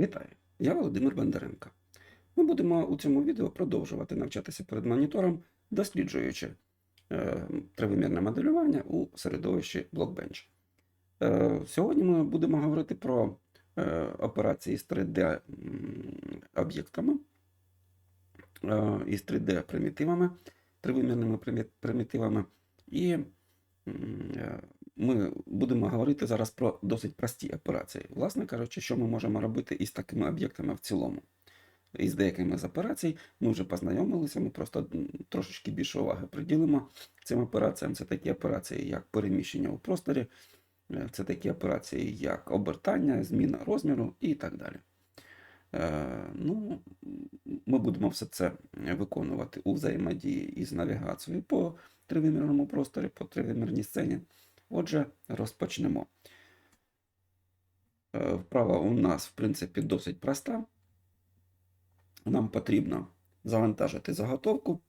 Вітаю! Я Володимир Бондаренко. Ми будемо у цьому відео продовжувати навчатися перед монітором, досліджуючи е, тривимірне моделювання у середовищі Blockbench. Е, сьогодні ми будемо говорити про е, операції з 3D-об'єктами, е, із 3D примітивами, тривимірними примітивами. І е, ми будемо говорити зараз про досить прості операції. Власне кажучи, що ми можемо робити із такими об'єктами в цілому. Із деякими з операцій ми вже познайомилися, ми просто трошечки більше уваги приділимо цим операціям. Це такі операції, як переміщення у просторі, е, це такі операції, як обертання, зміна розміру і так далі. Е, Ну, ми будемо все це виконувати у взаємодії із навігацією по тривимірному просторі, по тривимірній сцені. Отже, розпочнемо. Е, Вправа у нас, в принципі, досить проста. Нам потрібно завантажити заготовку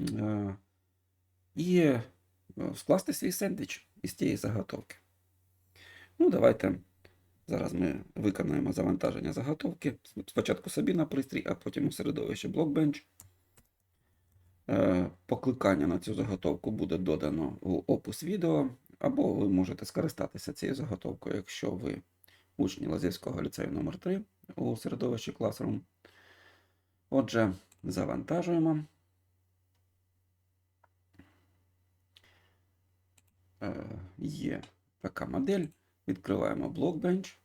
е, і е, скласти свій сендвіч із тієї заготовки. Ну, давайте зараз ми виконаємо завантаження заготовки. Спочатку собі на пристрій, а потім у середовище Blockbench. Е, Покликання на цю заготовку буде додано у опис відео, або ви можете скористатися цією заготовкою, якщо ви учні Лазівського ліцею номер 3 у середовищі Classroom. Отже, завантажуємо. Е, Є така модель. Відкриваємо Blockbench.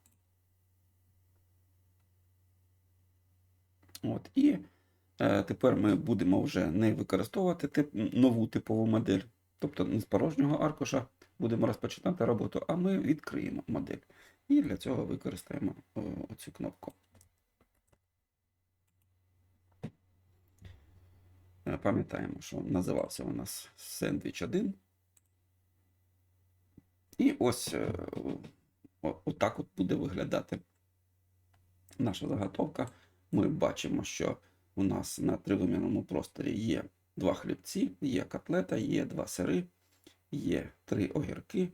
От, і Тепер ми будемо вже не використовувати тип, нову типову модель, тобто не з порожнього аркуша будемо розпочинати роботу, а ми відкриємо модель. І для цього використаємо оцю кнопку. Е, Пам'ятаємо, що називався у нас сендвіч 1. І ось е, отак от буде виглядати наша заготовка. Ми бачимо, що у нас на тривимірному просторі є два хлібці, є котлета, є два сири, є три огірки.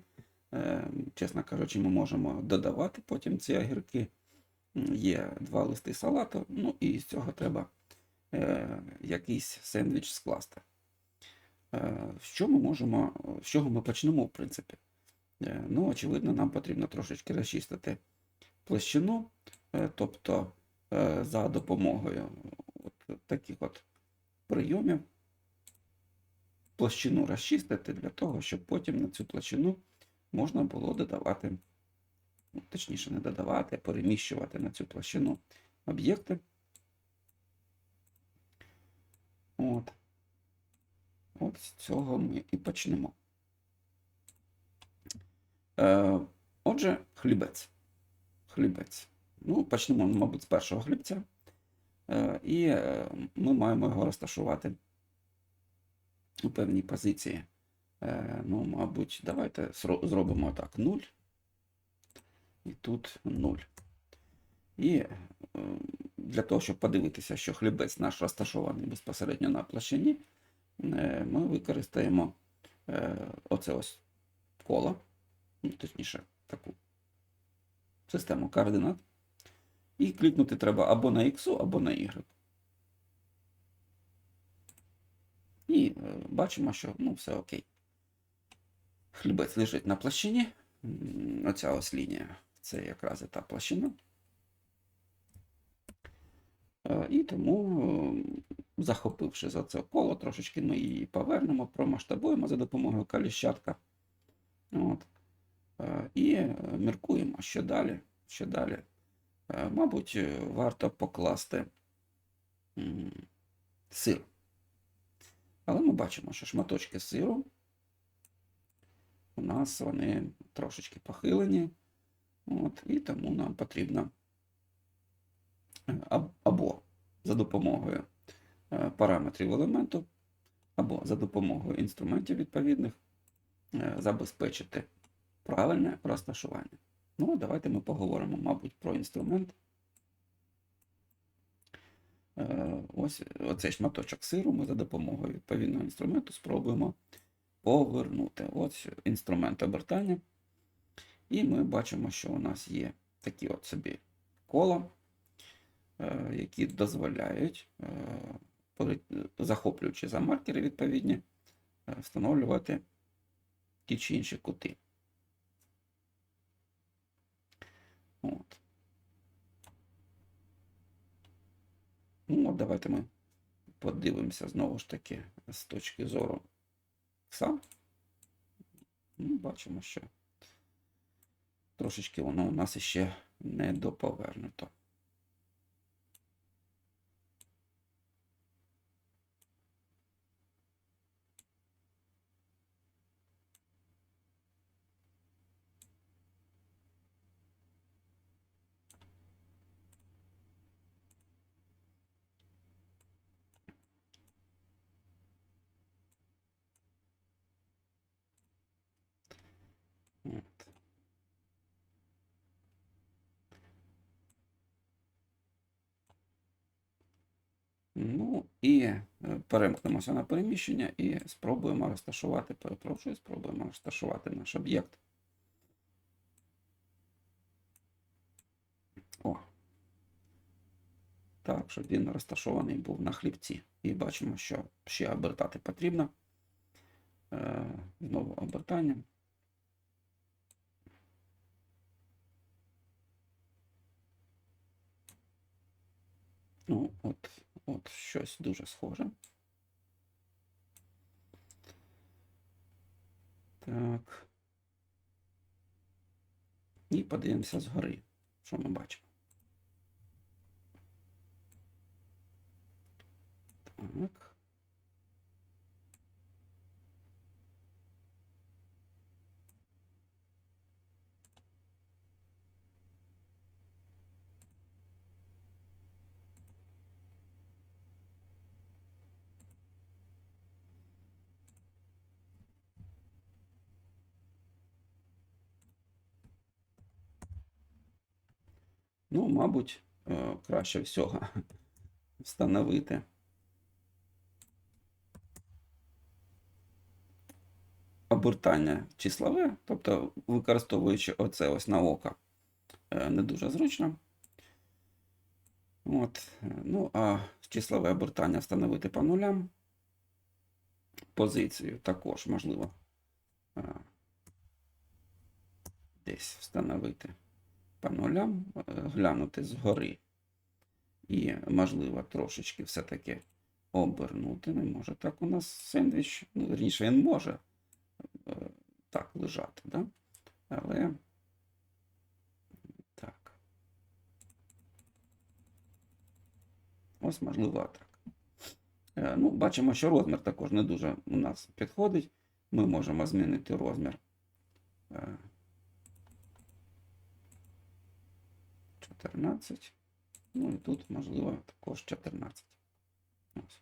Е, Чесно кажучи, ми можемо додавати потім ці огірки. Є два листи салату, ну і з цього треба е, якийсь сендвіч скласти. Е, що ми можемо, з чого ми почнемо, в принципі? Е, ну, очевидно, нам потрібно трошечки розчистити площину, е, тобто е, за допомогою таких от прийомів площину розчистити для того, щоб потім на цю площину можна було додавати, ну, точніше, не додавати, а переміщувати на цю площину об'єкти. От. От з цього ми і почнемо. Е, отже, хлібець. Хлібець. Ну, почнемо, мабуть, з першого хлібця. Е, І е, ми маємо його розташувати у певній позиції. Е, Ну, мабуть, давайте зробимо так: 0. І тут 0. І для того, щоб подивитися, що хлібець наш розташований безпосередньо на площині, ми використаємо оце ось коло, ну, точніше, таку систему координат. І клікнути треба або на X, або на Y. І е, бачимо, що ну, все окей. Хлібець лежить на площині. Оця ось лінія це якраз і та площина. Е, І тому, е, захопивши за це коло, трошечки ми її повернемо, промасштабуємо за допомогою коліщатка. От. І міркуємо, що далі. Що далі. Е, Мабуть, е, варто покласти сир. Але ми бачимо, що шматочки сиру у нас вони трошечки похилені. От, і тому нам потрібно е, або за допомогою параметрів елементу, або за допомогою інструментів відповідних забезпечити правильне розташування. Ну, давайте ми поговоримо, мабуть, про інструмент. Е, Ось оцей шматочок сиру ми за допомогою відповідного інструменту спробуємо повернути. Ось інструмент обертання. І ми бачимо, що у нас є такі от собі коло, е, які дозволяють, е, захоплюючи за маркери відповідні, встановлювати ті чи інші кути. От. Ну, от давайте ми подивимося знову ж таки з точки зору КСА. Ну, бачимо, що трошечки воно у нас іще не доповернуто. Ну і е, перемкнемося на переміщення і спробуємо розташувати, перепрошую, спробуємо розташувати наш об'єкт. О. Так, щоб він розташований був на хлібці. І бачимо, що ще обертати потрібно. Е, Знову обертання. Ну, от, от щось дуже схоже. Так. І подивимося згори, що ми бачимо. Так. Ну, мабуть, е, краще всього встановити обертання числове, тобто використовуючи оце ось на око, е, не дуже зручно. От, е, ну, а числове обертання встановити по нулям. Позицію також можливо десь встановити по нулям, е, глянути згори. І, можливо, трошечки все-таки обернути. Не може так у нас сендвіч. Ну, верніше, він може е, так лежати, да? але. Ось, можливо, так. Е, Ну, бачимо, що розмір також не дуже у нас підходить. Ми можемо змінити розмір. 14. Ну і тут, можливо, також 14. Ось.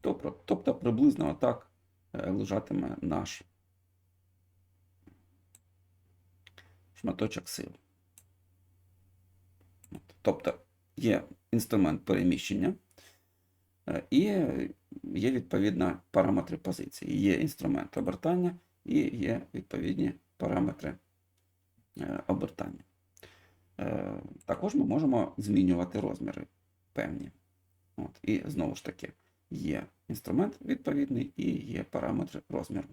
Тобто, тобто приблизно отак е, лежатиме наш шматочок сил. Тобто є інструмент переміщення е, і є відповідно параметри позиції. Є інструмент обертання і є відповідні параметри е, обертання. Е, Також ми можемо змінювати розміри певні. От. І знову ж таки, є інструмент відповідний і є параметри розміру.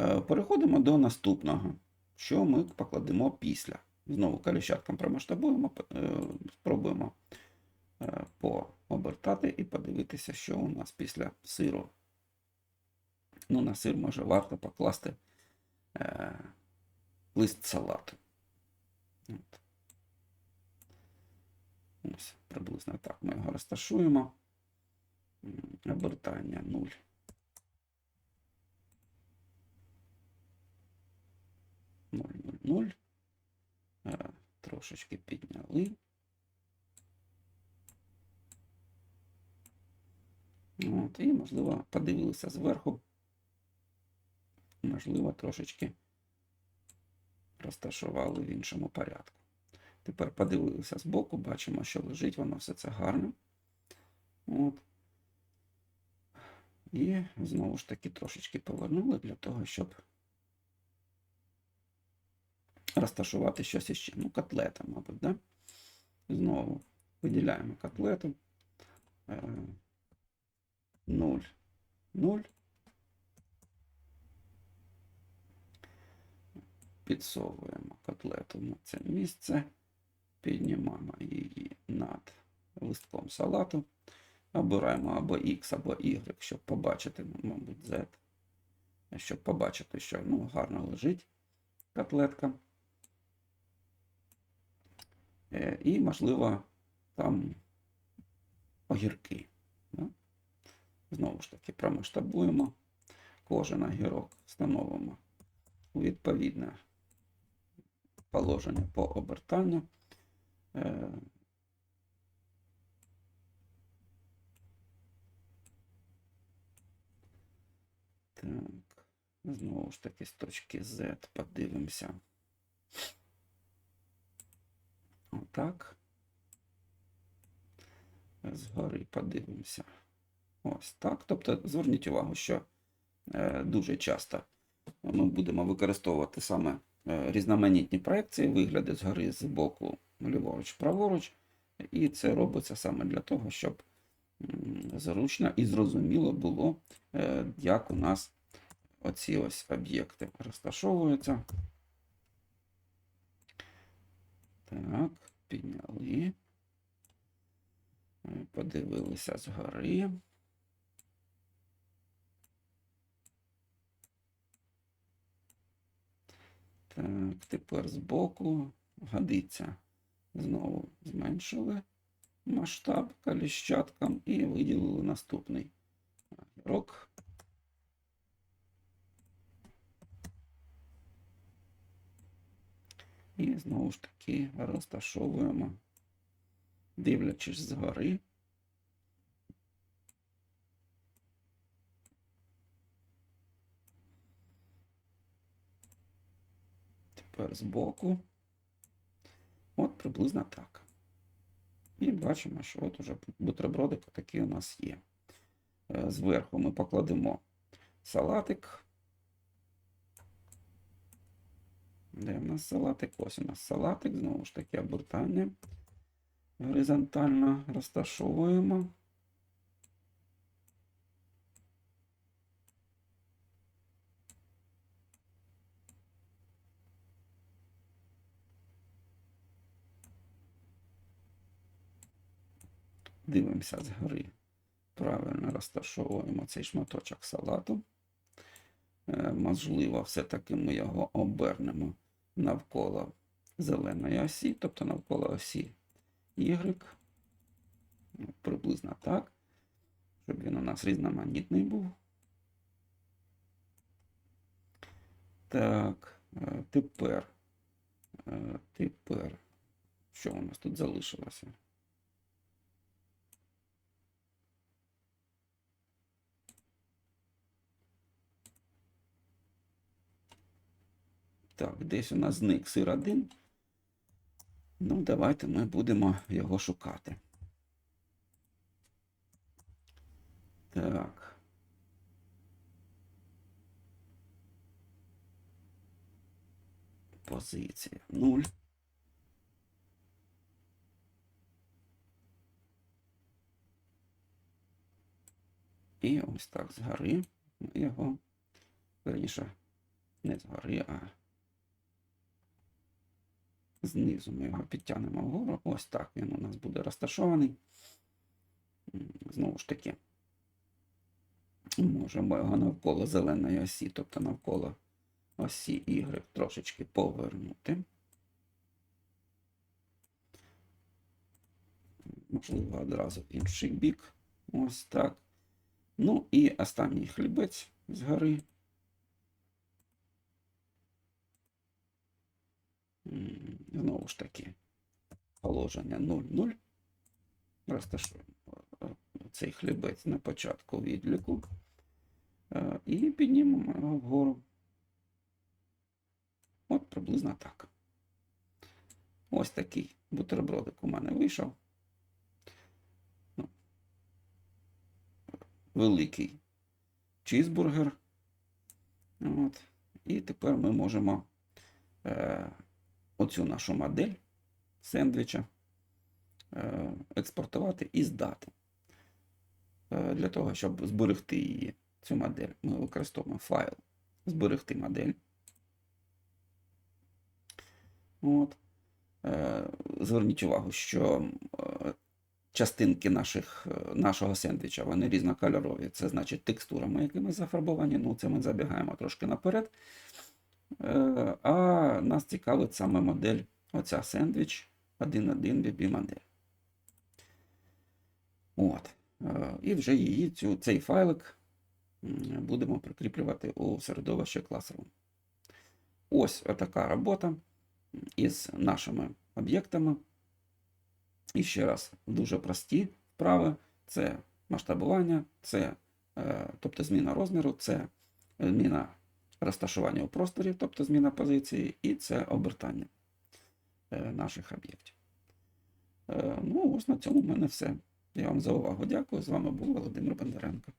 Е, Переходимо до наступного, що ми покладемо після. Знову коліщатком промасштабуємо, спробуємо пообертати і подивитися, що у нас після сиру. Ну, на сир може варто покласти е, лист салату. От. Ось, приблизно так ми його розташуємо. Обертання 0. Нуль, нуль, нуль. Е, Трошечки підняли. От, і, можливо, подивилися зверху. Можливо, трошечки розташували в іншому порядку. Тепер подивилися збоку, бачимо, що лежить, воно все це гарно. От. І знову ж таки трошечки повернули для того, щоб розташувати щось іще. Ну, котлета, мабуть, да? Знову виділяємо котлету. 0, 0. Підсовуємо котлету на це місце, піднімаємо її над листком салату. Обираємо або X, або Y, щоб побачити, мабуть, Z. Щоб побачити, що ну, гарно лежить котлетка. Е, І, можливо, там огірки. Знову ж таки, промасштабуємо кожен огірок, встановимо відповідне положення по обертанню. Е, Так, знову ж таки, з точки Z подивимося. Отак. Згори подивимося. Ось так. Тобто, зверніть увагу, що е, дуже часто ми будемо використовувати саме різноманітні проекції, вигляди згори, з боку, ліворуч, праворуч. І це робиться саме для того, щоб зручно і зрозуміло було, е, як у нас оці ось об'єкти розташовуються. Так, підняли. Е, Подивилися згори. Так, тепер збоку годиться. Знову зменшили масштаб коліщаткам і виділили наступний рок. І знову ж таки розташовуємо, дивлячись згори. Тепер збоку. От приблизно так. І бачимо, що от уже бутербродик такий у нас є. Е, Зверху ми покладемо салатик. Де в нас салатик? Ось у нас салатик, знову ж таки, обертання. Горизонтально розташовуємо. Дивимося згори. Правильно розташовуємо цей шматочок салату. Е, Можливо, все-таки ми його обернемо навколо зеленої осі, тобто навколо осі Y. Ну, Приблизно так. Щоб він у нас різноманітний був. Так, е, тепер, е, тепер, що у нас тут залишилося? Так, десь у нас зник сир один. Ну, давайте ми будемо його шукати. Так. Позиція 0. І ось так згори ми його, верніше, не згори, а знизу ми його підтягнемо вгору. Ось так він у нас буде розташований. Знову ж таки, можемо його навколо зеленої осі, тобто навколо осі Y трошечки повернути. Можливо, одразу інший бік. Ось так. Ну і останній хлібець згори. Знову ж таки, положення 0,0. Розташуємо е, цей хлібець на початку відліку. Е, І піднімемо його вгору. От приблизно так. Ось такий бутербродик у мене вийшов. Ну, Великий чізбургер. От. І тепер ми можемо е, оцю нашу модель сендвіча е, експортувати і здати. Е, Для того, щоб зберегти її, цю модель, ми використовуємо файл зберегти модель. От. Е, Зверніть увагу, що частинки наших, нашого сендвіча вони різнокольорові. Це значить текстурами, якими зафарбовані. Ну, це ми забігаємо трошки наперед. Е, А нас цікавить саме модель, оця сендвіч 1.1 BB модель. От. Е, І вже її, цю, цей файлик будемо прикріплювати у середовище Classroom. Ось така робота із нашими об'єктами. І ще раз, дуже прості вправи: це масштабування, це е, тобто зміна розміру, це зміна розташування у просторі, тобто зміна позиції, і це обертання е, наших об'єктів. Е, Ну, ось на цьому в мене все. Я вам за увагу дякую. З вами був Володимир Бондаренко.